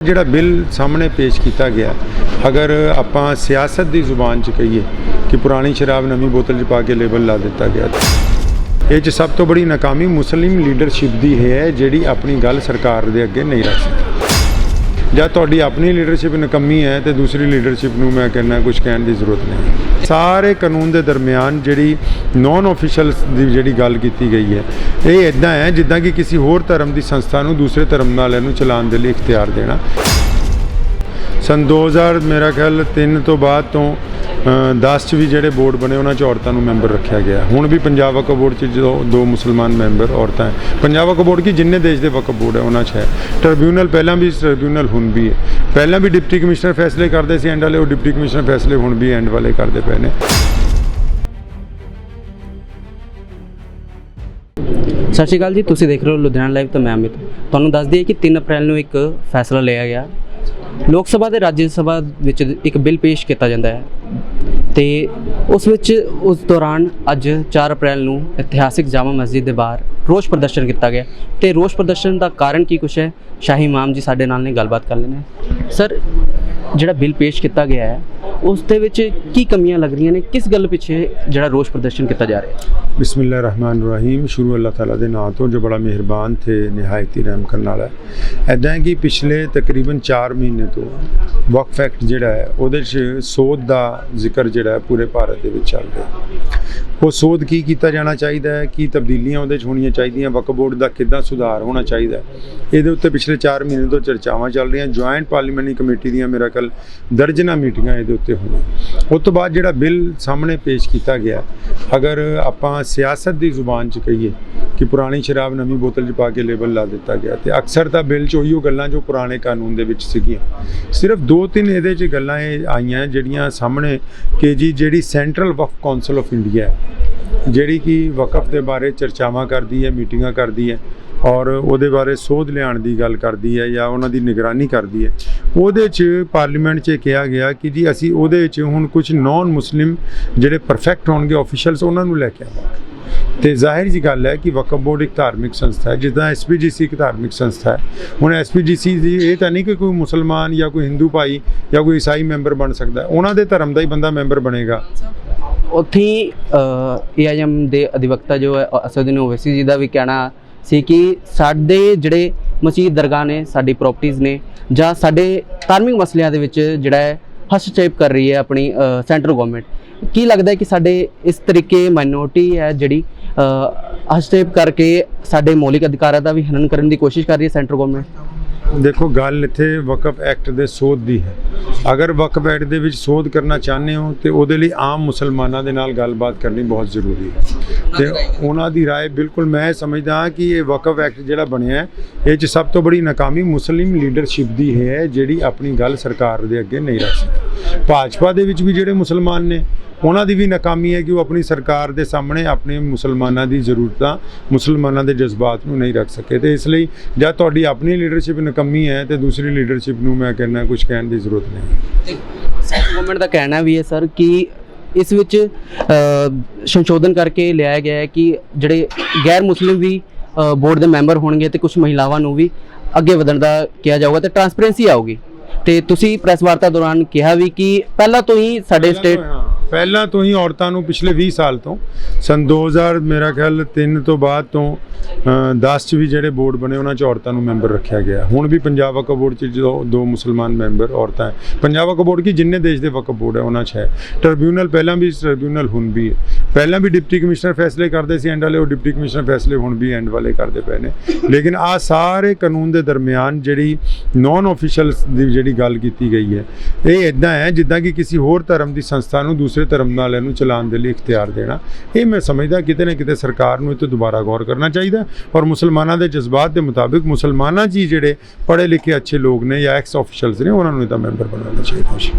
ਜਿਹੜਾ ਬਿੱਲ ਸਾਹਮਣੇ ਪੇਸ਼ ਕੀਤਾ ਗਿਆ, ਅਗਰ ਆਪਾਂ ਸਿਆਸਤ ਦੀ ਜ਼ੁਬਾਨ 'ਚ ਕਹੀਏ ਕਿ ਪੁਰਾਣੀ ਸ਼ਰਾਬ ਨਵੀਂ ਬੋਤਲ 'ਚ ਪਾ ਕੇ ਲੇਬਲ ਲਾ ਦਿੱਤਾ ਗਿਆ ਇਹ 'ਚ ਸਭ ਤੋਂ ਬੜੀ ਨਾਕਾਮੀ ਮੁਸਲਿਮ ਲੀਡਰਸ਼ਿਪ ਦੀ ਹੈ ਜਿਹੜੀ ਆਪਣੀ ਗੱਲ ਸਰਕਾਰ ਦੇ ਅੱਗੇ ਨਹੀਂ ਰੱਖ ਸਕਦੀ। ਜਾਂ ਤੁਹਾਡੀ ਆਪਣੀ ਲੀਡਰਸ਼ਿਪ ਨਕਮੀ ਹੈ ਤੇ ਦੂਸਰੀ ਲੀਡਰਸ਼ਿਪ ਨੂੰ ਮੈਂ ਕਹਿੰਦਾ ਕੁਝ ਕਹਿਣ ਦੀ ਜ਼ਰੂਰਤ ਨਹੀਂ ਸਾਰੇ ਕਾਨੂੰਨ ਦੇ ਦਰਮਿਆਨ ਜਿਹੜੀ ਨਾਨ ਆਫੀਸ਼ੀਅਲ ਦੀ ਜਿਹੜੀ ਗੱਲ ਕੀਤੀ ਗਈ ਹੈ, ਇਹ ਇਦਾਂ ਹੈ ਜਿੱਦਾਂ ਕਿ ਕਿਸੇ ਹੋਰ ਧਰਮ ਦੀ ਸੰਸਥਾ ਨੂੰ ਦੂਸਰੇ ਧਰਮ ਨਾਲ ਇਹਨੂੰ ਚਲਾਉਣ ਦੇ ਲਈ ਇਖਤਿਆਰ ਦੇਣਾ। ਸਨ 2000 ਮੇਰਾ ਖਿਆਲ 3 ਤੋਂ ਬਾਅਦ ਤੋਂ 10 ਚ ਵੀ ਜਿਹੜੇ ਬੋਰਡ ਬਣੇ, ਉਹਨਾਂ ਚ ਔਰਤਾਂ ਨੂੰ ਮੈਂਬਰ ਰੱਖਿਆ ਗਿਆ। ਹੁਣ ਵੀ ਪੰਜਾਬ ਵਕਫ ਬੋਰਡ ਚ ਜਦੋਂ ਦੋ ਮੁਸਲਮਾਨ ਮੈਂਬਰ ਔਰਤਾਂ ਹੈ। ਪੰਜਾਬ ਵਕਫ ਬੋਰਡ ਕੀ ਜਿੰਨੇ ਦੇਸ਼ ਦੇ ਵਕਫ ਬੋਰਡ ਹੈ, ਉਹਨਾਂ ਚ ਹੈ। ਟ੍ਰਿਬਿਊਨਲ ਪਹਿਲਾਂ ਵੀ ਟ੍ਰਿਬਿਊਨਲ ਹੁਣ ਵੀ ਹੈ। ਪਹਿਲਾਂ ਵੀ ਡਿਪਟੀ ਕਮਿਸ਼ਨਰ ਫੈਸਲੇ ਕਰਦੇ ਸੀ ਐਂਡ ਵਾਲੇ, ਉਹ ਡਿਪਟੀ ਕਮਿਸ਼ਨਰ ਫੈਸਲੇ ਹੁਣ ਵੀ ਐਂਡ ਵਾਲੇ ਕਰਦੇ ਪਏ ਨੇ। ਸਤਿ ਸ਼੍ਰੀ ਅਕਾਲ ਜੀ, ਤੁਸੀਂ ਦੇਖ ਰਹੇ ਹੋ ਲੁਧਿਆਣਾ ਲਾਈਵ, ਤੋਂ ਮੈਂ ਅਮਿਤ। ਤੁਹਾਨੂੰ ਦੱਸ ਦਈਏ ਕਿ 3 ਅਪ੍ਰੈਲ ਨੂੰ ਇੱਕ ਫੈਸਲਾ ਲਿਆ ਗਿਆ। ਲੋਕ ਸਭਾ ਤੇ ਰਾਜ ਸਭਾ ਵਿੱਚ ਇੱਕ ਬਿੱਲ ਪੇਸ਼ ਕੀਤਾ ਜਾਂਦਾ ਹੈ। ਤੇ ਉਸ ਵਿੱਚ ਉਸ ਦੌਰਾਨ ਅੱਜ 4 ਅਪ੍ਰੈਲ ਨੂੰ ਇਤਿਹਾਸਿਕ ਜਾਮਾ ਮਸਜਿਦ ਦੇ ਬਾਹਰ ਰੋਸ ਪ੍ਰਦਰਸ਼ਨ ਕੀਤਾ ਗਿਆ। ਤੇ ਰੋਸ ਪ੍ਰਦਰਸ਼ਨ ਦਾ ਕਾਰਨ ਕੀ ਕੁਛ ਹੈ? ਸ਼ਾਹੀ ਇਮਾਮ ਜੀ ਸਾਡੇ ਨਾਲ ਨੇ, ਗੱਲਬਾਤ ਕਰ ਲੈਣੇ ਸਰ, ਜਿਹੜਾ ਬਿੱਲ ਪੇਸ਼ ਕੀਤਾ ਗਿਆ ਹੈ ਉਸ ਦੇ ਵਿੱਚ ਕੀ ਕਮੀਆਂ ਲੱਗ ਰਹੀਆਂ ਨੇ? ਕਿਸ ਗੱਲ ਪਿੱਛੇ ਜਿਹੜਾ ਰੋਸ ਪ੍ਰਦਰਸ਼ਨ ਕੀਤਾ ਜਾ ਰਿਹਾ ਹੈ? ਬਿਸਮਿਲ੍ਲਾਹਿਰ ਰਹਿਮਾਨ ਰਹੀਮ ਸ਼ੁਰੂ ਅੱਲਾਹ ਤਾਲਾ ਦੇ ਨਾਮ ਤੋਂ ਜੋ ਬੜਾ ਮਿਹਰਬਾਨ ਤੇ ਨਿਹਾਇਤੀ ਰਹਿਮ ਕਰਨ ਵਾਲਾ ਹੈ। ਐਦਾਂ ਹੈ ਕਿ ਪਿਛਲੇ ਤਕਰੀਬਨ 4 ਮਹੀਨੇ ਤੋਂ ਵਕਫ ਐਕਟ ਜਿਹੜਾ ਹੈ, ਉਹਦੇ 'ਚ ਸੋਧ ਦਾ ਜ਼ਿਕਰ ਜਿਹੜਾ ਹੈ ਪੂਰੇ ਭਾਰਤ ਦੇ ਵਿੱਚ ਚੱਲ ਰਿਹਾ ਉਹ ਸੋਧ ਕੀ ਕੀਤਾ ਜਾਣਾ ਚਾਹੀਦਾ ਹੈ? ਕੀ ਤਬਦੀਲੀਆਂ ਉਹਦੇ 'ਚ ਹੋਣੀਆਂ ਚਾਹੀਦੀਆਂ? ਵਕਫ ਬੋਰਡ ਦਾ ਕਿੱਦਾਂ ਸੁਧਾਰ ਹੋਣਾ ਚਾਹੀਦਾ ਇਹਦੇ ਉੱਤੇ ਪਿਛਲੇ 4 ਮਹੀਨੇ ਤੋਂ ਚਰਚਾਵਾਂ ਚੱਲ ਰਹੀਆਂ। ਜੁਆਇੰਟ ਪਾਰਲੀਮੈਂਟਰੀ ਕਮੇਟੀ ਦੀਆਂ ਮੇਰਾ ਕੱਲ ਦਰਜਨਾ ਮੀਟਿੰਗਾਂ ਇਹਦੇ ਉੱਤੇ ਹੋਈਆਂ ਉਸ ਤੋਂ ਬਾਅਦ ਜਿਹੜਾ ਬਿੱਲ ਸਾਹਮਣੇ ਪੇਸ਼ ਕੀਤਾ ਗਿਆ, ਅਗਰ ਆਪਾਂ ਸਿਆਸਤ ਦੀ ਜ਼ੁਬਾਨ 'ਚ ਕਹੀਏ ਕਿ ਪੁਰਾਣੀ ਸ਼ਰਾਬ ਨਵੀਂ ਬੋਤਲ 'ਚ ਪਾ ਕੇ ਲੇਬਲ ਲਾ ਦਿੱਤਾ ਗਿਆ ਤੇ ਅਕਸਰ ਤਾਂ ਬਿੱਲ 'ਚ ਉਹੀ ਉਹ ਗੱਲਾਂ ਜੋ ਪੁਰਾਣੇ ਕਾਨੂੰਨ ਦੇ ਵਿੱਚ ਸੀਗੀਆਂ। ਸਿਰਫ ਦੋ ਤਿੰਨ ਇਹਦੇ 'ਚ ਗੱਲਾਂ ਇਹ ਆਈਆਂ ਜਿਹੜੀਆਂ ਸਾਹਮਣੇ ਕਿ ਜੀ ਜਿਹੜੀ central Waqf council of India ਜਿਹੜੀ ਕਿ ਵਕਫ ਦੇ ਬਾਰੇ ਚਰਚਾਵਾਂ ਕਰਦੀ ਹੈ, ਮੀਟਿੰਗਾਂ ਕਰਦੀ ਹੈ ਔਰ ਉਹਦੇ ਬਾਰੇ ਸੋਧ ਲਿਆਉਣ ਦੀ ਗੱਲ ਕਰਦੀ ਹੈ ਜਾਂ ਉਹਨਾਂ ਦੀ ਨਿਗਰਾਨੀ ਕਰਦੀ ਹੈ। ਉਹਦੇ 'ਚ ਪਾਰਲੀਮੈਂਟ 'ਚ ਕਿਹਾ ਗਿਆ ਕਿ ਜੀ ਅਸੀਂ ਉਹਦੇ 'ਚ ਹੁਣ ਕੁਝ ਨਾਨ ਮੁਸਲਿਮ ਜਿਹੜੇ ਪਰਫੈਕਟ ਹੋਣਗੇ ਆਫੀਸ਼ੀਅਲਸ ਉਹਨਾਂ ਨੂੰ ਲੈ ਕੇ ਆਵਾਂਗੇ। ਤੇ ਜ਼ਾਹਿਰ ਜੀ ਗੱਲ ਹੈ ਕਿ ਵਕਫ ਬੋਰਡ ਇੱਕ ਧਾਰਮਿਕ ਸੰਸਥਾ ਹੈ, ਜਿੱਦਾਂ ਐਸਪੀਜੀਸੀ ਇੱਕ ਧਾਰਮਿਕ ਸੰਸਥਾ ਹੈ। ਹੁਣ ਐਸਪੀਜੀਸੀ ਦੀ ਇਹ ਤਾਂ ਨਹੀਂ ਕਿ ਕੋਈ ਮੁਸਲਮਾਨ ਜਾਂ ਕੋਈ ਹਿੰਦੂ ਭਾਈ ਜਾਂ ਕੋਈ ਈਸਾਈ ਮੈਂਬਰ ਬਣ ਸਕਦਾ। ਉਹਨਾਂ ਦੇ ਧਰਮ ਦਾ ਹੀ ਬੰਦਾ ਮੈਂਬਰ ਬਣੇਗਾ। ਉੱਥੇ ਏਆਈਐਮ ਦੇ ਅਧਿਵਕਤਾ ਜੋ ਹੈ ਅਸਦਿਨ ਓਵੈਸੀ ਜੀ ਦਾ ਵੀ ਕਹਿਣਾ ਸੀ ਕਿ ਸਾਡੇ ਜਿਹੜੇ ਮਸਜਿਦ ਦਰਗਾਹ ਨੇ, ਸਾਡੀ ਪ੍ਰਾਪਰਟੀਆਂ ਨੇ, ਜਾਂ ਸਾਡੇ ਧਾਰਮਿਕ ਮਸਲਿਆਂ ਦੇ ਵਿੱਚ ਜਿਹੜਾ ਹੈ ਹਸ ਹਸਚੇਪ ਕਰ ਰਹੀ ਹੈ ਆਪਣੀ ਸੈਂਟਰ ਗਵਰਨਮੈਂਟ ਕੀ ਲੱਗਦਾ ਹੈ ਕਿ ਸਾਡੇ ਇਸ ਤਰੀਕੇ ਮਾਈਨੋਰਟੀ ਹੈ ਜਿਹੜੀ ਹਸਤੇਪ ਕਰਕੇ ਸਾਡੇ ਮੌਲਿਕ ਅਧਿਕਾਰਾਂ ਦਾ ਵੀ ਹਨਨ ਕਰਨ ਦੀ ਕੋਸ਼ਿਸ਼ ਕਰ ਰਹੀ ਹੈ ਸੈਂਟਰ ਗਵਰਨਮੈਂਟ। ਦੇਖੋ, ਗੱਲ ਇੱਥੇ ਵਕਫ ਐਕਟ ਦੇ ਸੋਧ ਦੀ ਹੈ। ਅਗਰ ਵਕਫ ਐਕਟ ਦੇ ਵਿੱਚ ਸੋਧ ਕਰਨਾ ਚਾਹੁੰਦੇ ਹੋ, ਤੇ ਉਹਦੇ ਲਈ ਆਮ ਮੁਸਲਮਾਨਾਂ ਦੇ ਨਾਲ ਗੱਲਬਾਤ ਕਰਨੀ ਬਹੁਤ ਜ਼ਰੂਰੀ ਹੈ। ਤੇ ਉਹਨਾਂ ਦੀ رائے ਬਿਲਕੁਲ ਮੈਂ ਸਮਝਦਾ ਕਿ ਇਹ ਵਕਫ ਐਕਟ ਜਿਹੜਾ ਬਣਿਆ ਇਹ ਚ ਸਭ ਤੋਂ ਬੜੀ ਨਾਕਾਮੀ ਮੁਸਲਿਮ ਲੀਡਰਸ਼ਿਪ ਦੀ ਹੈ, ਜਿਹੜੀ ਆਪਣੀ ਗੱਲ ਸਰਕਾਰ ਦੇ ਅੱਗੇ ਨਹੀਂ ਰੱਖ ਭਾਜਪਾ ਦੇ ਵਿੱਚ ਵੀ ਜਿਹੜੇ ਮੁਸਲਮਾਨ ਨੇ ਉਹਨਾਂ ਦੀ ਵੀ ਨਾਕਾਮੀ ਹੈ ਕਿ ਉਹ ਆਪਣੀ ਸਰਕਾਰ ਦੇ ਸਾਹਮਣੇ ਆਪਣੇ ਮੁਸਲਮਾਨਾਂ ਦੀ ਜ਼ਰੂਰਤਾਂ ਮੁਸਲਮਾਨਾਂ ਦੇ ਜਜ਼ਬਾਤ ਨੂੰ ਨਹੀਂ ਰੱਖ ਸਕੇ। ਤੇ ਇਸ ਲਈ ਜਦ ਤੁਹਾਡੀ ਆਪਣੀ ਲੀਡਰਸ਼ਿਪ ਨਕਮੀ ਹੈ ਤੇ ਦੂਸਰੀ ਲੀਡਰਸ਼ਿਪ ਨੂੰ ਮੈਂ ਕਹਿੰਦਾ ਕੁਝ ਕਹਿਣ ਦੀ ਜ਼ਰੂਰਤ ਨਹੀਂ ਗਵਰਨਮੈਂਟ ਦਾ ਕਹਿਣਾ ਵੀ ਹੈ ਸਰ ਕਿ ਇਸ ਵਿੱਚ ਸੰਸ਼ੋਧਨ ਕਰਕੇ ਲਿਆਇਆ ਗਿਆ ਹੈ ਕਿ ਜਿਹੜੇ ਗੈਰ ਮੁਸਲਿਮ ਵੀ ਬੋਰਡ ਦੇ ਮੈਂਬਰ ਹੋਣਗੇ ਤੇ ਕੁਝ ਮਹਿਲਾਵਾਂ ਨੂੰ ਵੀ ਅੱਗੇ ਵਧਣ ਦਾ ਕਿਹਾ ਜਾਊਗਾ ਤੇ ਟਰਾਂਸਪੇਰੈਂਸੀ ਆਊਗੀ। ਤੇ ਤੁਸੀਂ ਪ੍ਰੈਸ ਵਾਰਤਾ ਦੌਰਾਨ ਕਿਹਾ ਵੀ ਕਿ ਪਹਿਲਾਂ ਤੋਂ ਹੀ ਸਾਡੇ ਸਟੇਟ ਪਹਿਲਾਂ ਤੋਂ ਹੀ ਔਰਤਾਂ ਨੂੰ ਪਿਛਲੇ 20 ਸਾਲ ਤੋਂ, ਸਨ 2000 ਮੇਰਾ ਖਿਆਲ 3 ਤੋਂ ਬਾਅਦ ਤੋਂ 10 ਚ ਵੀ ਜਿਹੜੇ ਬੋਰਡ ਬਣੇ, ਉਹਨਾਂ ਚ ਔਰਤਾਂ ਨੂੰ ਮੈਂਬਰ ਰੱਖਿਆ ਗਿਆ। ਹੁਣ ਵੀ ਪੰਜਾਬ ਵਕਫ ਬੋਰਡ ਚ ਜਦੋਂ ਦੋ ਮੁਸਲਮਾਨ ਮੈਂਬਰ ਔਰਤਾਂ ਹੈ। ਪੰਜਾਬ ਵਕਫ ਬੋਰਡ ਕੀ ਜਿੰਨੇ ਦੇਸ਼ ਦੇ ਵਕਫ ਬੋਰਡ ਹੈ, ਉਹਨਾਂ ਚ ਹੈ। ਟ੍ਰਿਬਿਊਨਲ ਪਹਿਲਾਂ ਵੀ ਟ੍ਰਿਬਿਊਨਲ ਹੁਣ ਵੀ ਹੈ। ਪਹਿਲਾਂ ਵੀ ਡਿਪਟੀ ਕਮਿਸ਼ਨਰ ਫੈਸਲੇ ਕਰਦੇ ਸੀ ਐਂਡ ਵਾਲੇ, ਉਹ ਡਿਪਟੀ ਕਮਿਸ਼ਨਰ ਫੈਸਲੇ ਹੁਣ ਵੀ ਐਂਡ ਵਾਲੇ ਕਰਦੇ ਪਏ ਨੇ। ਲੇਕਿਨ ਆ ਸਾਰੇ ਕਾਨੂੰਨ ਦੇ ਦਰਮਿਆਨ ਜਿਹੜੀ ਨਾਨ ਆਫੀਸ਼ੀਅਲ ਦੀ ਜਿਹੜੀ ਗੱਲ ਕੀਤੀ ਗਈ ਹੈ, ਇਹ ਇਦਾਂ ਹੈ, ਜਿੱਦਾਂ ਕਿ ਕਿਸੇ ਹੋਰ ਧਰਮ ਦੀ ਸੰਸਥਾ ਨੂੰ ਦੂਸਰੇ ਧਰਮ ਨਾਲ ਇਹਨੂੰ ਚਲਾਉਣ ਦੇ ਲਈ ਇਖਤਿਆਰ ਦੇਣਾ, ਇਹ ਮੈਂ ਸਮਝਦਾ ਕਿਤੇ ਨਾ ਕਿਤੇ ਸਰਕਾਰ ਨੂੰ ਇਹ ਤੇ ਦੁਬਾਰਾ ਗੌਰ ਕਰਨਾ ਚਾਹੀਦਾ। ਔਰ ਮੁਸਲਮਾਨਾਂ ਦੇ ਜਜ਼ਬਾਤ ਦੇ ਮੁਤਾਬਿਕ ਮੁਸਲਮਾਨਾਂ ਜੀ ਜਿਹੜੇ ਪੜ੍ਹੇ ਲਿਖੇ ਅੱਛੇ ਲੋਕ ਨੇ ਜਾਂ ਐਕਸ ਆਫੀਸ਼ੀਅਲਸ ਨੇ, ਉਹਨਾਂ ਨੂੰ ਇਹਦਾ ਮੈਂਬਰ ਬਣਾਉਣਾ ਚਾਹੀਦਾ ਸੀ